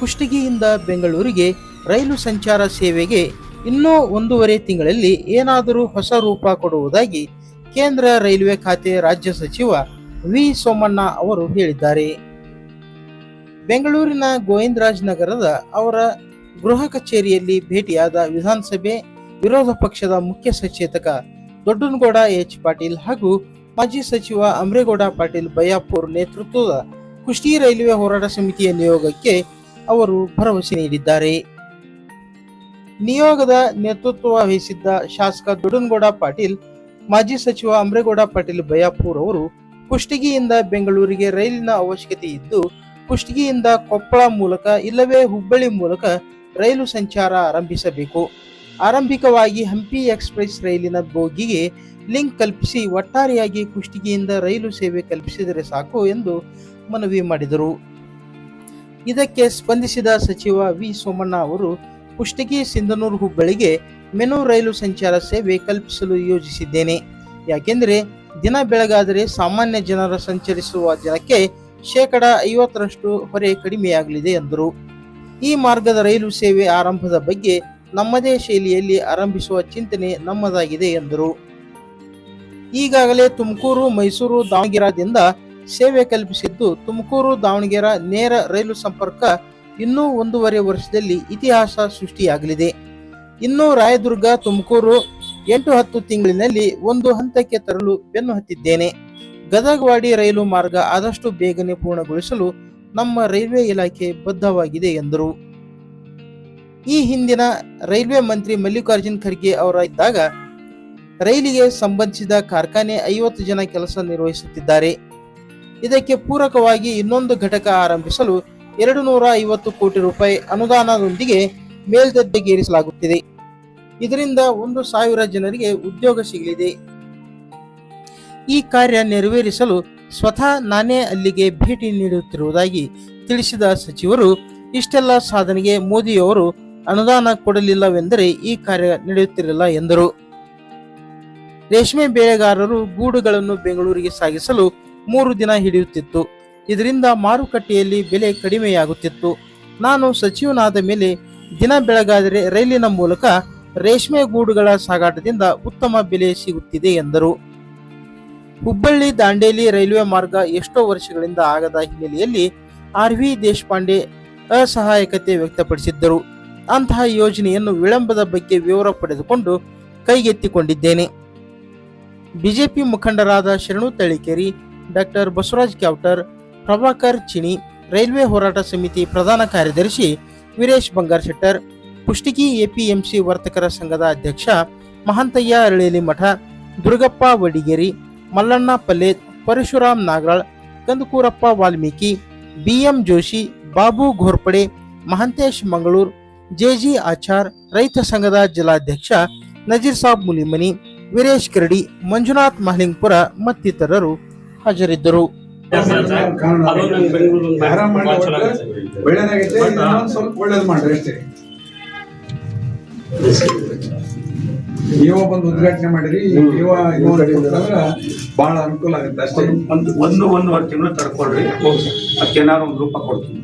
ಕುಷ್ಟಗಿಯಿಂದ ಬೆಂಗಳೂರಿಗೆ ರೈಲು ಸಂಚಾರ ಸೇವೆಗೆ ಇನ್ನೂ ಒಂದೂವರೆ ತಿಂಗಳಲ್ಲಿ ಏನಾದರೂ ಹೊಸ ರೂಪ ಕೊಡುವುದಾಗಿ ಕೇಂದ್ರ ರೈಲ್ವೆ ಖಾತೆ ರಾಜ್ಯ ಸಚಿವ ವಿ ಸೋಮಣ್ಣ ಅವರು ಹೇಳಿದ್ದಾರೆ. ಬೆಂಗಳೂರಿನ ಗೋವಿಂದರಾಜ್ ನಗರದ ಅವರ ಗೃಹ ಕಚೇರಿಯಲ್ಲಿ ಭೇಟಿಯಾದ ವಿಧಾನಸಭೆ ವಿರೋಧ ಪಕ್ಷದ ಮುಖ್ಯ ಸಚೇತಕ ದೊಡ್ಡನಗೌಡ ಎಚ್ ಪಾಟೀಲ್ ಹಾಗೂ ಮಾಜಿ ಸಚಿವ ಅಮ್ರೇಗೌಡ ಪಾಟೀಲ್ ಬಯ್ಯಾಪುರ್ ನೇತೃತ್ವದ ಕುಷ್ಟಿ ರೈಲ್ವೆ ಹೋರಾಟ ಸಮಿತಿಯ ನಿಯೋಗಕ್ಕೆ ಅವರು ಭರವಸೆ ನೀಡಿದ್ದಾರೆ. ನಿಯೋಗದ ನೇತೃತ್ವ ವಹಿಸಿದ್ದ ಶಾಸಕ ದುಡನ್ಗೌಡ ಪಾಟೀಲ್, ಮಾಜಿ ಸಚಿವ ಅಮ್ರೇಗೌಡ ಪಾಟೀಲ್ ಬಯಾಪುರ್ ಅವರು ಕುಷ್ಟಗಿಯಿಂದ ಬೆಂಗಳೂರಿಗೆ ರೈಲಿನ ಅವಶ್ಯಕತೆ ಇದ್ದು, ಕುಷ್ಟಗಿಯಿಂದ ಕೊಪ್ಪಳ ಮೂಲಕ ಇಲ್ಲವೇ ಹುಬ್ಬಳ್ಳಿ ಮೂಲಕ ರೈಲು ಸಂಚಾರ ಆರಂಭಿಸಬೇಕು. ಆರಂಭಿಕವಾಗಿ ಹಂಪಿ ಎಕ್ಸ್ಪ್ರೆಸ್ ರೈಲಿನ ಬೋಗಿಗೆ ಲಿಂಕ್ ಕಲ್ಪಿಸಿ ಒಟ್ಟಾರೆಯಾಗಿ ಕುಷ್ಟಗಿಯಿಂದ ರೈಲು ಸೇವೆ ಕಲ್ಪಿಸಿದರೆ ಸಾಕು ಎಂದು ಮನವಿ ಮಾಡಿದರು. ಇದಕ್ಕೆ ಸ್ಪಂದಿಸಿದ ಸಚಿವ ವಿ ಸೋಮಣ್ಣ ಅವರು, ಕುಷ್ಟಗಿ ಸಿಂಧನೂರು ಹುಬ್ಬಳ್ಳಿಗೆ ಮೆನು ರೈಲು ಸಂಚಾರ ಸೇವೆ ಕಲ್ಪಿಸಲು ಯೋಜಿಸಿದ್ದೇನೆ. ಯಾಕೆಂದರೆ, ದಿನ ಬೆಳಗಾದರೆ ಸಾಮಾನ್ಯ ಜನರ ಸಂಚರಿಸುವ ಜನಕ್ಕೆ ಶೇಕಡ ಐವತ್ತರಷ್ಟು ಹೊರೆ ಕಡಿಮೆಯಾಗಲಿದೆ ಎಂದರು. ಈ ಮಾರ್ಗದ ರೈಲು ಸೇವೆ ಆರಂಭದ ಬಗ್ಗೆ ನಮ್ಮದೇ ಶೈಲಿಯಲ್ಲಿ ಆರಂಭಿಸುವ ಚಿಂತನೆ ನಮ್ಮದಾಗಿದೆ ಎಂದರು. ಈಗಾಗಲೇ ತುಮಕೂರು, ಮೈಸೂರು ದಾವಣಗೆರೆದಿಂದ ಸೇವೆ ಕಲ್ಪಿಸಿದ್ದು ತುಮಕೂರು ದಾವಣಗೆರೆ ನೇರ ರೈಲು ಸಂಪರ್ಕ ಇನ್ನೂ ಒಂದೂವರೆ ವರ್ಷದಲ್ಲಿ ಇತಿಹಾಸ ಸೃಷ್ಟಿಯಾಗಲಿದೆ. ಇನ್ನು ರಾಯದುರ್ಗ, ತುಮಕೂರು ಎಂಟು ಹತ್ತು ತಿಂಗಳಿನಲ್ಲಿ ಒಂದು ಹಂತಕ್ಕೆ ತರಲು ಬೆನ್ನು ಹತ್ತಿದ್ದೇನೆ. ಗದಗವಾಡಿ ರೈಲು ಮಾರ್ಗ ಆದಷ್ಟು ಬೇಗನೆ ಪೂರ್ಣಗೊಳಿಸಲು ನಮ್ಮ ರೈಲ್ವೆ ಇಲಾಖೆ ಬದ್ಧವಾಗಿದೆ ಎಂದರು. ಈ ಹಿಂದಿನ ರೈಲ್ವೆ ಮಂತ್ರಿ ಮಲ್ಲಿಕಾರ್ಜುನ್ ಖರ್ಗೆ ಅವರ ಇದ್ದಾಗ ರೈಲಿಗೆ ಸಂಬಂಧಿಸಿದ ಕಾರ್ಖಾನೆ ಐವತ್ತು ಜನ ಕೆಲಸ ನಿರ್ವಹಿಸುತ್ತಿದ್ದಾರೆ. ಇದಕ್ಕೆ ಪೂರಕವಾಗಿ ಇನ್ನೊಂದು ಘಟಕ ಆರಂಭಿಸಲು ಎರಡು ನೂರ ಐವತ್ತು ಕೋಟಿ ರೂಪಾಯಿ ಅನುದಾನದೊಂದಿಗೆ ಮೇಲ್ದರ್ಜೆಗೇರಿಸಲಾಗುತ್ತಿದೆ ಇದರಿಂದ ಒಂದು ಸಾವಿರ ಜನರಿಗೆ ಉದ್ಯೋಗ ಸಿಗಲಿದೆ. ಈ ಕಾರ್ಯ ನೆರವೇರಿಸಲು ಸ್ವತಃ ನಾನೇ ಅಲ್ಲಿಗೆ ಭೇಟಿ ನೀಡುತ್ತಿರುವುದಾಗಿ ತಿಳಿಸಿದ ಸಚಿವರು, ಇಷ್ಟೆಲ್ಲ ಸಾಧನೆಗೆ ಮೋದಿಯವರು ಅನುದಾನ ಕೊಡಲಿಲ್ಲವೆಂದರೆ ಈ ಕಾರ್ಯ ನಡೆಯುತ್ತಿರಲಿಲ್ಲ ಎಂದರು. ರೇಷ್ಮೆ ಬೆಳೆಗಾರರು ಗೂಡುಗಳನ್ನು ಬೆಂಗಳೂರಿಗೆ ಸಾಗಿಸಲು ಮೂರು ದಿನ ಹಿಡಿಯುತ್ತಿತ್ತು. ಇದರಿಂದ ಮಾರುಕಟ್ಟೆಯಲ್ಲಿ ಬೆಲೆ ಕಡಿಮೆಯಾಗುತ್ತಿತ್ತು. ನಾನು ಸಚಿವನಾದ ಮೇಲೆ ದಿನ ಬೆಳಗಾದರೆ ರೈಲಿನ ಮೂಲಕ ರೇಷ್ಮೆ ಗೂಡುಗಳ ಸಾಗಾಟದಿಂದ ಉತ್ತಮ ಬೆಲೆ ಸಿಗುತ್ತಿದೆ ಎಂದರು. ಹುಬ್ಬಳ್ಳಿ ದಾಂಡೇಲಿ ರೈಲ್ವೆ ಮಾರ್ಗ ಎಷ್ಟೋ ವರ್ಷಗಳಿಂದ ಆಗದ ಹಿನ್ನೆಲೆಯಲ್ಲಿ ಆರ್ ವಿ ದೇಶಪಾಂಡೆ ಅಸಹಾಯಕತೆ ವ್ಯಕ್ತಪಡಿಸಿದ್ದರು. ಅಂತಹ ಯೋಜನೆಯನ್ನು ವಿಳಂಬದ ಬಗ್ಗೆ ವಿವರ ಪಡೆದುಕೊಂಡು ಕೈಗೆತ್ತಿಕೊಂಡಿದ್ದೇನೆ. ಬಿಜೆಪಿ ಮುಖಂಡರಾದ ಶರಣು ತಳಿಕೇರಿ ಡಾಕ್ಟರ್ ಬಸವರಾಜ್ ಕ್ಯಾವ್ಟರ್, ಪ್ರಭಾಕರ್ ಚಿಣಿ, ರೈಲ್ವೆ ಹೋರಾಟ ಸಮಿತಿ ಪ್ರಧಾನ ಕಾರ್ಯದರ್ಶಿ ವೀರೇಶ್ ಬಂಗಾರ್ ಶೆಟ್ಟರ್ ಕುಷ್ಟಗಿ ಎಪಿಎಂಸಿ ವರ್ತಕರ ಸಂಘದ ಅಧ್ಯಕ್ಷ ಮಹಂತಯ್ಯ ಅರಳೇಲಿ ಮಠ, Durgappa Vadigeri, Mallanna Palle, Parashuram Nagaral, Kandakurappa Valmiki, B M Joshi, Babu Ghorpade, Mahantesh Mangaluru, J G Achar, ರೈತ ಸಂಘದ ಜಿಲ್ಲಾಧ್ಯಕ್ಷ ನಜೀರ್ ಸಾಬ್ ಮುಲಿಮನಿ, ವೀರೇಶ್ ಕರಡಿ, ಮಂಜುನಾಥ್ ಮಹಲಿಂಗ್ಪುರ ಮತ್ತಿತರರು ಹಾಜರಿದ್ದರು. ನೀವು ಬಂದು ಉದ್ಘಾಟನೆ ಮಾಡಿರಿ. ನೀವು ಬಹಳ ಅನುಕೂಲ ಆಗುತ್ತೆ ಅಷ್ಟೇ. ಒಂದು ಒಂದು ಒಂದೂವರೆ ತಿಂಗಳು ತಡ್ಕೊಳ್ರಿ. ಅದಕ್ಕೇನಾದ್ರು ಒಂದು ರೂಪ ಕೊಡ್ತೀನಿ.